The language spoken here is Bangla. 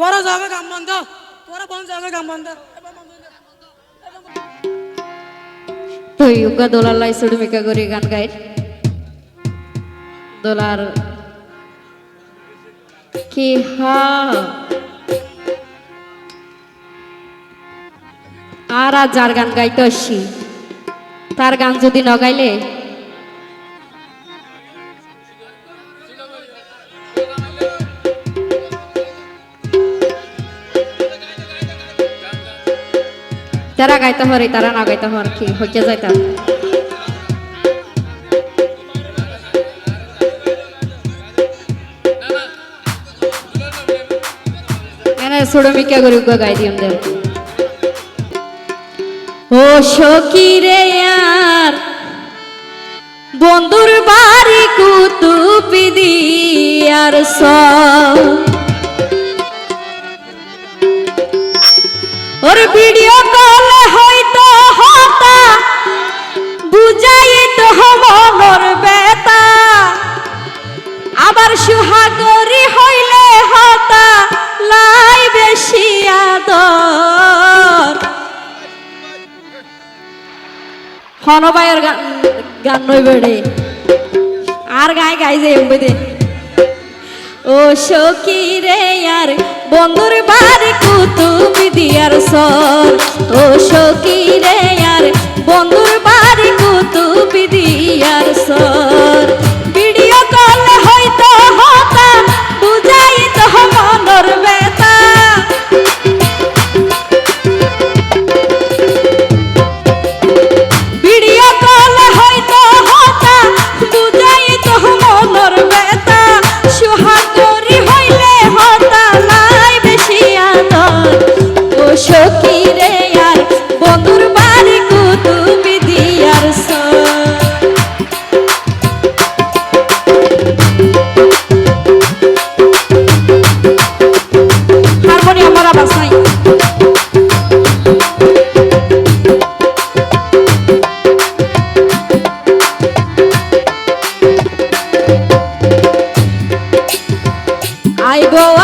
তোরা যাবে কাম বন্ধ। তোরা বন্ধ যাবে কাম বন্ধ? তুই উগা দোলার লাই সুড়মিকা গান গাই। দোলার কি হা আর আর যার গান গাইতে আসছি তার গান যদি নগাইলে তারা গাইতে হরে, তারা না গাইতে হর, কি হইতে যাইতাম গাই দিম দেব ও সখী রে আর বন্ধুর বাড়ি কুতুবি দিয়ার সব। ওর ভিডিও বুঝাই তো বেতা আবার সুহাগরি হইলে হতা, লাই বেশি আদর। হনবাইয়ের গান গান নই বেড়ে আর গাই যে এমবে দে। ও সখী রে আর বন্ধুর বাড়ি কুতুবি দিয়ার সর ও রে আর বন্ধুর I go